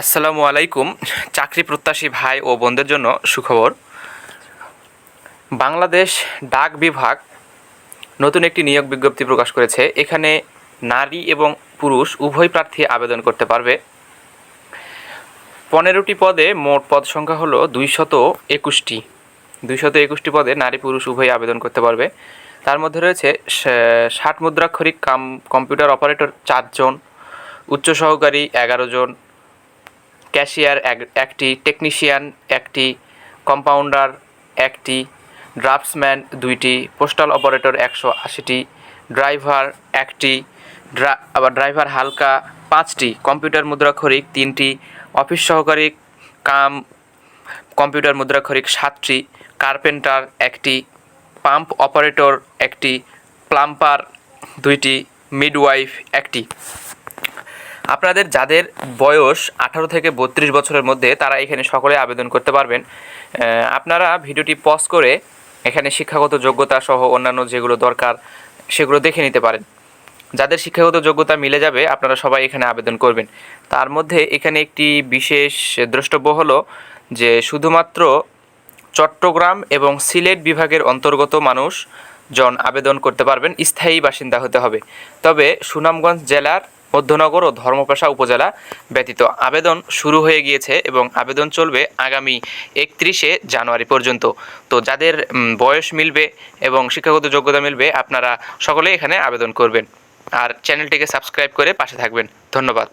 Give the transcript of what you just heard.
আসসালামু আলাইকুম, চাকরি প্রত্যাশী ভাই ও বোনদের জন্য সুখবর। বাংলাদেশ ডাক বিভাগ নতুন একটি নিয়োগ বিজ্ঞপ্তি প্রকাশ করেছে। এখানে নারী এবং পুরুষ উভয় প্রার্থী আবেদন করতে পারবে। পনেরোটি পদে মোট পদ সংখ্যা হলো দুইশত একুশটি। দুইশত একুশটি পদে নারী পুরুষ উভয় আবেদন করতে পারবে। তার মধ্যে রয়েছে ষাট মুদ্রাক্ষরিক কাম, কম্পিউটার অপারেটর চারজন, উচ্চ সহকারী এগারো জন ক্যাশিয়ার, এক- একটি টেকনিশিয়ান, একটি কম্পাউন্ডার, একটি ড্রাফটসম্যান, দুইটি পোস্টাল অপারেটর একশো আশিটি ড্রাইভার, একটি ড্রা- আবার ড্রাইভার হালকা পাঁচটি কম্পিউটার মুদ্রাক্ষরিক, তিনটি অফিস সহকারী কাম, কম্পিউটার মুদ্রাক্ষরিক সাতটি কার্পেন্টার, একটি পাম্প অপারেটর, একটি প্লাম্পার, দুইটি মিডওয়াইফ, একটি আপনাদের যাদের বয়স আঠারো থেকে বত্রিশ বছরের মধ্যে, তারা এখানে সকলে আবেদন করতে পারবেন। আপনারা ভিডিওটি পজ করে এখানে শিক্ষাগত যোগ্যতা সহ অন্যান্য যেগুলো দরকার, সেগুলো দেখে নিতে পারেন। যাদের শিক্ষাগত যোগ্যতা মিলে যাবে, আপনারা সবাই এখানে আবেদন করবেন। তার মধ্যে এখানে একটি বিশেষ দ্রষ্টব্য হলো যে শুধুমাত্র চট্টগ্রাম এবং সিলেট বিভাগের অন্তর্গত মানুষ জন আবেদন করতে পারবেন, স্থায়ী বাসিন্দা হতে হবে। তবে সুনামগঞ্জ জেলার মধ্যনগর ও ধর্মপাশা উপজেলা ব্যতীত আবেদন শুরু হয়ে গিয়েছে এবং আবেদন চলবে আগামী একত্রিশে জানুয়ারি পর্যন্ত। তো যাদের বয়স মিলবে এবং শিক্ষাগত যোগ্যতা মিলবে, আপনারা সকলেই এখানে আবেদন করবেন। আর চ্যানেলটিকে সাবস্ক্রাইব করে পাশে থাকবেন। ধন্যবাদ।